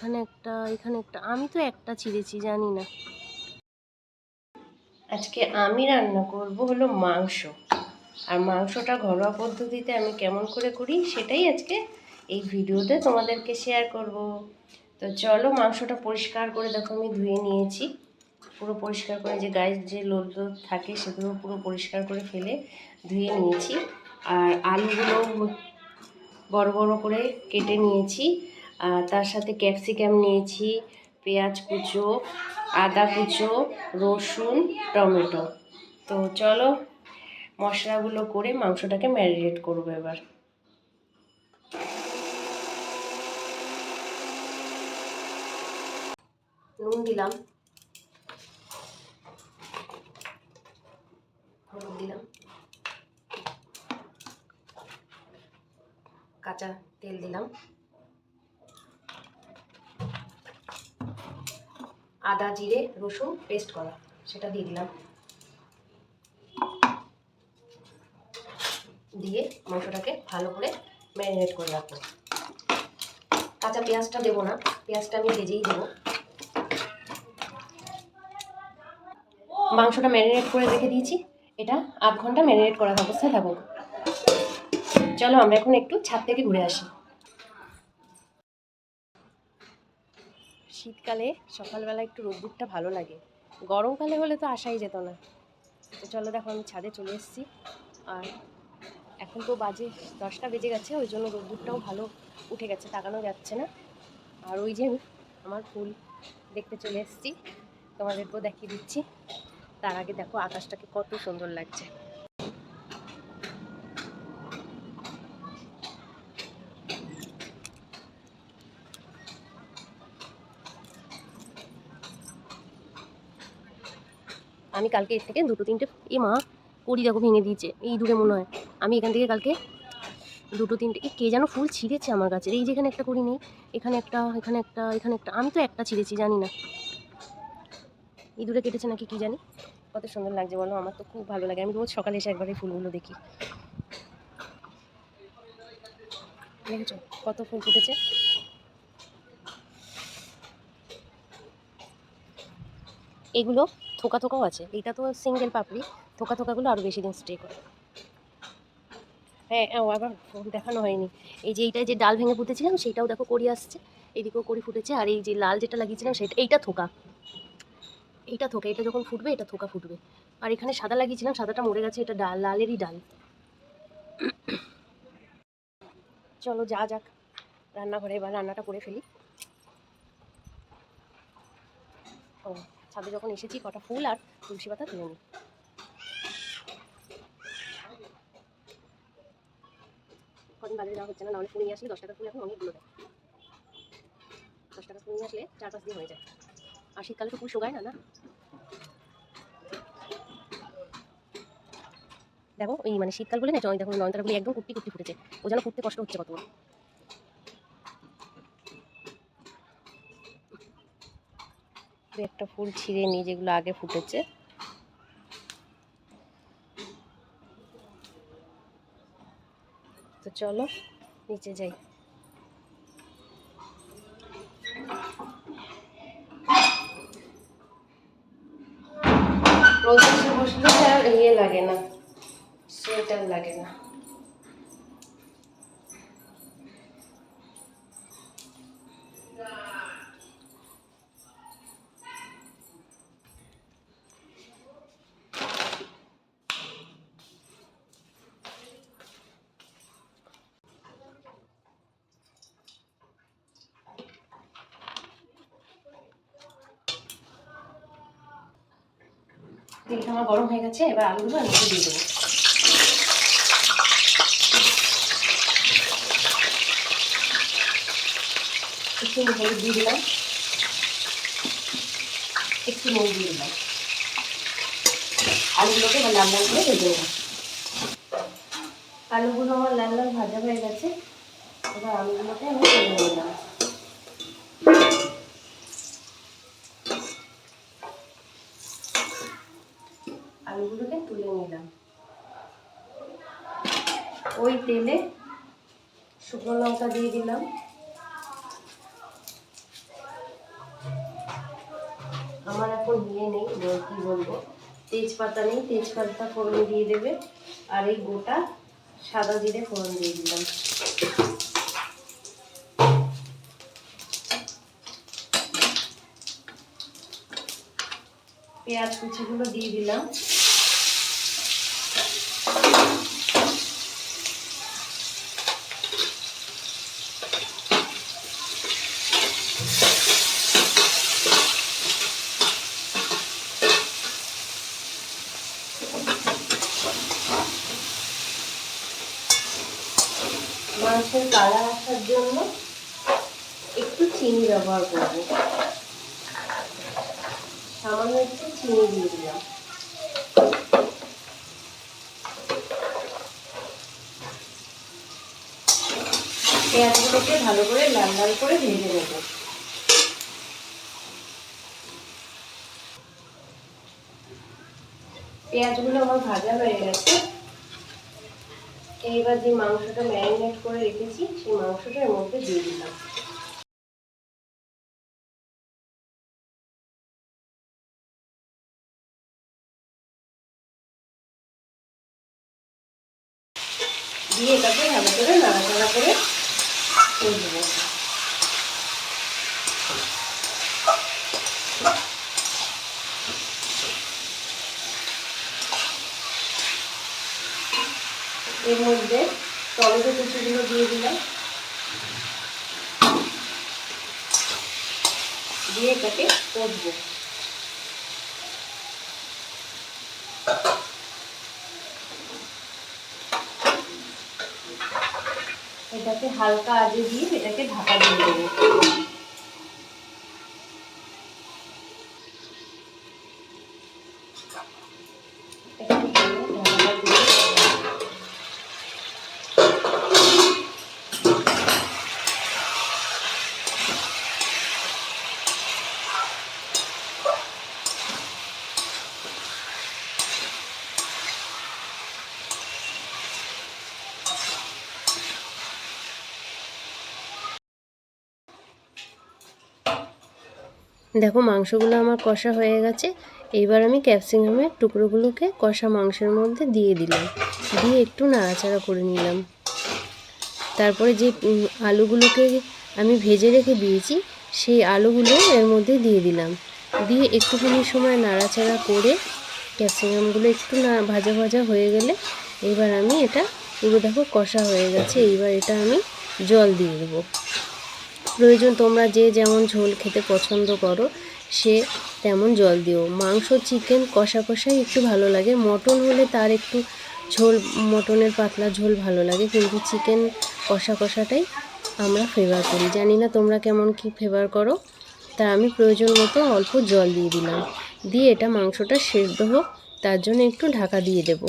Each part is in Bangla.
এখানে একটা এখানে একটা, আমি তো একটা ছিঁড়েছি, জানি না। আজকে আমি রান্না করব হলো মাংস। আর মাংসটা ঘরোয়া পদ্ধতিতে আমি কেমন করে করি সেটাই আজকে এই ভিডিওতে তোমাদেরকে শেয়ার করব। তো চলো মাংসটা পরিষ্কার করে দেখো, আমি ধুয়ে নিয়েছি। পুরো পরিষ্কার করে যে গায়ে যে লোদ থাকে সেগুলো পুরো পরিষ্কার করে ফেলে ধুয়ে নিয়েছি। আর আলুগুলো বড় বড় করে কেটে নিয়েছি। তার সাথে ক্যাপসিকাম নিয়েছি, পেঁয়াজ কুচো, আদা কুচো, রসুন, টমেটো। তো চলো, মশলাগুলো করে মাংসটাকে ম্যারিনেট করব এবার। নুন দিলাম। দিলাম। কাঁচা তেল দিলাম। আদা, জিরে, রসুন পেস্ট করা। সেটা দিয়ে দিলাম। দিয়ে মাংসটাকে ভালো করে ম্যারিনেট করে রাখব। কাঁচা পেঁয়াজটা দেবো না, পেঁয়াজটা আমি ভেজেই দেবো। মাংসটা ম্যারিনেট করে রেখে দিয়েছি। এটা আধ ঘণ্টা ম্যারিনেট করা অবস্থায় থাকুক। চলো আমরা এখন একটু ছাদ থেকে ঘুরে আসি। শীতকালে সকালবেলা একটু রোদ্দুরটা ভালো লাগে। গরমকালে হলে তো আসাই যেত না। তো চলো দেখো, আমি ছাদে চলে এসেছি। আর এখন তো বাজে দশটা বেজে গেছে, ওই জন্য রোদ্দুরটাও ভালো উঠে গেছে, তাকানো যাচ্ছে না। আর ওই যে আমি, আমার ফুল দেখতে চলে এসেছি। তোমাদেরকেও দেখিয়ে দিচ্ছি। তার আগে দেখো, আকাশটাকে কত সুন্দর লাগছে। আমি কালকে এর থেকে দুটো তিনটে এ মা কড়ি দেখো ভেঙে দিয়েছে, এই দূরে মনে হয়। আমি এখান থেকে কালকে দুটো তিনটে, এ কে যেন ফুল ছিঁড়েছে আমার কাছে। এই যেখানে একটা করি নেই, এখানে একটা এখানে একটা এখানে একটা, আমি তো একটা ছিঁড়েছি, জানি না। এই দূরে কেটেছে নাকি কি জানি? কত সুন্দর লাগছে বলো, আমার তো খুব ভালো লাগে। আমি রোজ সকালে এসে একবার এই ফুলগুলো দেখি। দেখেছ? কত ফুল ফুটেছে। এগুলো থোকা থোকাও আছে। এইটা তো সিঙ্গেল পাপড়ি থোকা থোকাগুলো আরও বেশি দিন স্টে করে। হ্যাঁ আবার দেখানো হয়নি। এই যে এইটায় যে ডাল ভেঙে পুঁতেছিলাম, সেইটাও দেখো করি আসছে। এদিকেও করি ফুটেছে, আর এই যে লাল যেটা লাগিয়েছিলাম সেটা, এইটা থোকা। এইটা থোকা, এটা যখন ফুটবে, এটা থোকা ফুটবে। আর এখানে সাদা লাগিয়েছিলাম, সাদাটা মরে গেছে, এটা ডাল, লালেরই ডাল। চলো যা যাক, রান্নাঘরে এবার রান্নাটা করে ফেলি। ও ছাদে যখন এসেছি, কটা ফুল আর তুলসী পাতা তুলে নিই। কদিন বাজারে যাওয়া হচ্ছে না, নাহলে ফুল নিয়ে আসলে দশ টাকা ফুল এখন অনেকগুলো দেয়। দশ টাকা ফুল নিয়ে আসলে চার পাঁচ দিন হয়ে যায়। আর শীতকালে তো ফুল শোগায় না না? দেখো, এই মানে শীতকাল বলে না দেখো নয়নতারাগুলি একদম কুট্টি কুট্টি ফুটেছে। ও যেন ফুটতে কষ্ট হচ্ছে কত দু একটা ফুল ছিঁড়ে নিই যেগুলো আগে ফুটেছে। তো চলো, নিচে যাই। রোদ বসলে আর ইয়ে লাগে না, সোয়েটার লাগে না। তেলটা আমার গরম হয়ে গেছে, এবার আলুগুলো আমি দিয়ে দেবো। একটু হলুদ দিয়ে দিলাম। একটু নুন দিয়ে দিলাম। আলুগুলোকে এবার লাল লাল করে ভেজে নেব। আলুগুলো আমার লাল লাল ভাজা হয়ে গেছে, এবার আলুগুলোকে আমি ভেজে নিলাম আলুগুলোকে তুলে নিলাম। ওই তেলে শুকনো লঙ্কা দিয়ে দিলাম। আমার এখন নিয়ে নেই কি বলব? তেজপাতা নেই, তেজপাতা ফোড়ন দিয়ে দেবে। আর এই গোটা সাদা জিরে ফোড়ন দিয়ে দিলাম। পেঁয়াজ কুচিগুলো দিয়ে দিলাম। জন্য একটু চিনি ব্যবহার করব। সামান্য একটু চিনি দিয়ে দিলাম। পেঁয়াজগুলোকে ভালো করে লাল লাল করে ভেজে নেব। পেঁয়াজগুলো আমার ভাজা হয়ে গেছে। এইবার যে মাংসটা ম্যারিনেট করে রেখেছি, সেই মাংসটা এর মধ্যে দিয়ে দিলাম। দিয়ে এটাকে ভালো করে নাড়াচাড়া করে করে দেবো। এর মধ্যে টমেটো কুচিগুলো দিয়ে দিলাম। দিয়ে এটাকে কষবো। এটাকে হালকা আজে দিয়ে এটাকে ঢাকা দিয়ে দেবো। দেখো মাংসগুলো আমার কষা হয়ে গেছে। এইবার আমি ক্যাপসিকামের টুকরোগুলোকে কষা মাংসের মধ্যে দিয়ে দিলাম। দিয়ে একটু নাড়াচাড়া করে নিলাম। তারপরে যে আলুগুলোকে আমি ভেজে রেখে দিয়েছি, সেই আলুগুলো এর মধ্যে দিয়ে দিলাম। দিয়ে একটুখানি সময় নাড়াচাড়া করে ক্যাপসিকামগুলো একটু না, ভাজা ভাজা হয়ে গেলে এবার আমি এটা পুরো দেখো কষা হয়ে গেছে। এইবার এটা আমি জল দিয়ে দেবো। প্রয়োজন, তোমরা যে যেমন ঝোল খেতে পছন্দ করো, সে তেমন জল দিও। মাংস চিকেন কষা কষাই একটু ভালো লাগে। মটন হলে তার একটু ঝোল, মটনের পাতলা ঝোল ভালো লাগে, কিন্তু চিকেন কষা কষাটাই আমরা ফেভার করি। জানি না তোমরা কেমন কি ফেভার করো, তা আমি প্রয়োজন মতো অল্প জল দিয়ে দিলাম। দিয়ে এটা মাংসটা সেদ্ধ হোক, তার জন্য একটু ঢাকা দিয়ে দেবো।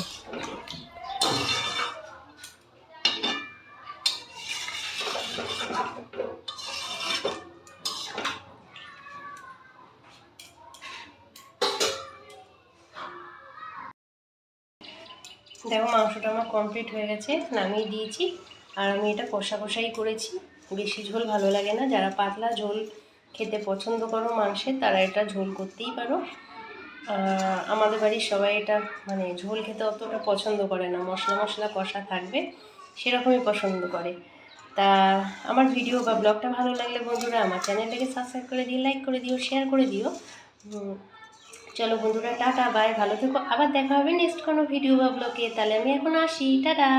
দেখো মাংসটা আমার কমপ্লিট হয়ে গেছে, নামিয়ে দিয়েছি। আর আমি এটা কষা কষাই করেছি। বেশি ঝোল ভালো লাগে না। যারা পাতলা ঝোল খেতে পছন্দ করো মাংসের তারা এটা ঝোল করতেই পারো। আমাদের বাড়ির সবাই এটা মানে ঝোল খেতে অতটা পছন্দ করে না। মশলা মশলা কষা থাকবে, সেরকমই পছন্দ করে। তা আমার ভিডিও বা ব্লগটা ভালো লাগলে বন্ধুরা আমার চ্যানেলটাকে সাবস্ক্রাইব করে দিও লাইক করে দিও শেয়ার করে দিও। চলো বন্ধুরা, টাটা বাই ভালো থেকো। আবার দেখা হবে নেক্সট কোনো ভিডিও বা ব্লগে তাহলে আমি এখন আসি, টাটা।